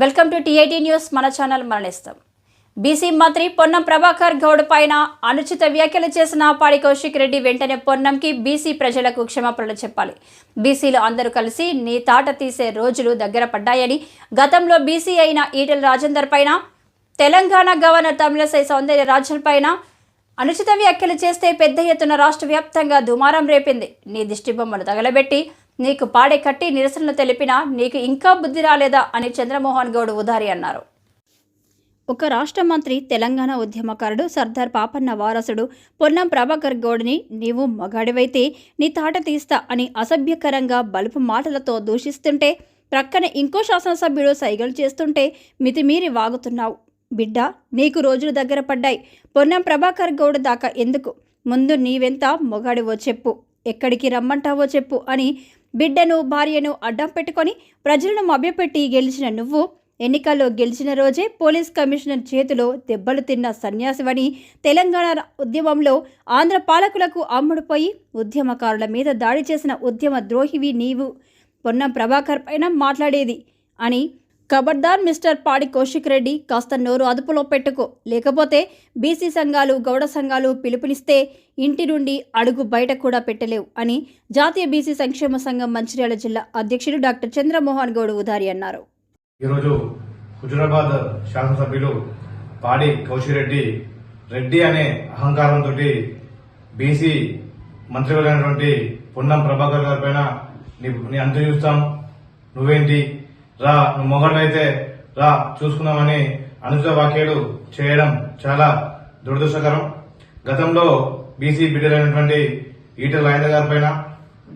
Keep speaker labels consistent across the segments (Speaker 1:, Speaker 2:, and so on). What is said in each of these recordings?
Speaker 1: Welcome to TIT news. మన channel మరణిస్తాం. BC మంత్రి పొన్నం ప్రభాకర్ గౌడ్ పైన అనుచిత వ్యాఖ్యలు చేసిన పాడి కౌశిక్ రెడ్డి వెంటనే పొన్నంకి బీసీ ప్రజలకు క్షమాపణలు చెప్పాలి. బీసీలు అందరూ కలిసి నీ తాట తీసే రోజులు దగ్గర పడ్డాయని గతంలో బీసీ అయిన ఈటెల రాజేందర్ పైన తెలంగాణ గవర్నర్ తమిళసై సౌందర్య రాజన్ పైన అనుచిత వ్యాఖ్యలు చేస్తే పెద్ద ఎత్తున రాష్ట్ర వ్యాప్తంగా దుమారం రేపింది. నీ దిష్టిబొమ్మలు తగలబెట్టి నీకు పాడే కట్టి నిరసనలు తెలిపినా నీకు ఇంకా బుద్ధి రాలేదా అని చంద్రమోహన్ గౌడ్ ఉదారి అన్నారు. ఒక రాష్ట్ర మంత్రి తెలంగాణ ఉద్యమకారుడు సర్దార్ పాపన్న వారసుడు పొన్నం ప్రభాకర్ గౌడ్ని నీవు మగాడివైతే నీ తాట తీస్తా అని అసభ్యకరంగా బలుపు మాటలతో దూషిస్తుంటే ప్రక్కన ఇంకో శాసనసభ్యుడు సైగలు చేస్తుంటే మితిమీరి వాగుతున్నావు. బిడ్డ నీకు రోజులు దగ్గర పడ్డాయి. పొన్నం ప్రభాకర్ గౌడ్ దాకా ఎందుకు? ముందు నీవెంత మొగాడివో చెప్పు. ఎక్కడికి రమ్మంటావో చెప్పు అని బిడ్డను భార్యను అడ్డం పెట్టుకొని ప్రజలను మభ్యపెట్టి గెలిచిన నువ్వు. ఎన్నికల్లో గెలిచిన రోజే పోలీస్ కమిషనర్ చేతిలో దెబ్బలు తిన్న సన్యాసివని తెలంగాణ ఉద్యమంలో ఆంధ్ర పాలకులకు అమ్ముడుపోయి ఉద్యమకారుల మీద దాడి చేసిన ఉద్యమ ద్రోహివి నీవు. పొన్నం ప్రభాకర్ పైన మాట్లాడేది అని ఖబర్దార్ మిస్టర్ పాడి కౌశిక్ రెడ్డి కాస్త నోరు అదుపులో పెట్టుకో. లేకపోతే బీసీ సంఘాలు గౌడ సంఘాలు పిలుపునిస్తే ఇంటి నుండి అడుగు బయట కూడా పెట్టలేవు అని జాతీయ బీసీ సంక్షేమ సంఘం మంచిర్యాల జిల్లా అధ్యక్షుడు డాక్టర్ చంద్రమోహన్ గౌడ్ ఉదారి అన్నారు.
Speaker 2: ఈరోజు హుజురాబాద్ శాసనసభ్యులు పాడి కౌశిక్ రెడ్డి రెడ్డి అనే అహంకారంతో బీసీ మంత్రివర్గైనటువంటి పొన్నం ప్రభాకర్ గారి పైన అంత చూస్తాం. నువ్వేంటి? రా నువ్వు మొగడైతే రా చూసుకుందామని అనుజ వ్యాఖ్యలు చేయడం చాలా దురదృష్టకరం. గతంలో బీసీ బిడ్డలైనటువంటి ఈటల రాజేంద్ర గారి పైన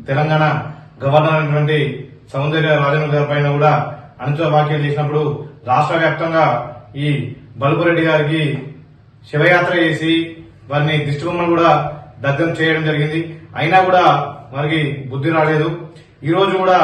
Speaker 2: తెలంగాణ గవర్నర్ అయినటువంటి సౌందర్య రాజేంద్ర గారి పైన కూడా అనుచిత వాక్యాలు చేసినప్పుడు రాష్ట్ర వ్యాప్తంగా ఈ బల్బురెడ్డి గారికి శివయాత్ర చేసి వారిని దిష్టిబొమ్మను కూడా దగ్ధం చేయడం జరిగింది. అయినా కూడా వారికి బుద్ధి రాలేదు. ఈ రోజు కూడా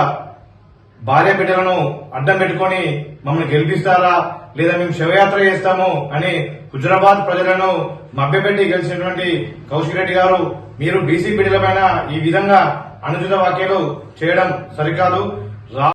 Speaker 2: భార్య బిడ్డలను అడ్డం పెట్టుకొని మమ్మల్ని గెలిపిస్తారా? లేదా మేము శవయాత్ర చేస్తాము అని హుజరాబాద్ ప్రజలను మభ్యపెట్టి గెలిచినటువంటి కౌశిక్ రెడ్డి గారు మీరు బీసీ బిడ్డలపైన ఈ విధంగా అనుచిత వ్యాఖ్యలు చేయడం సరికాదు. రా-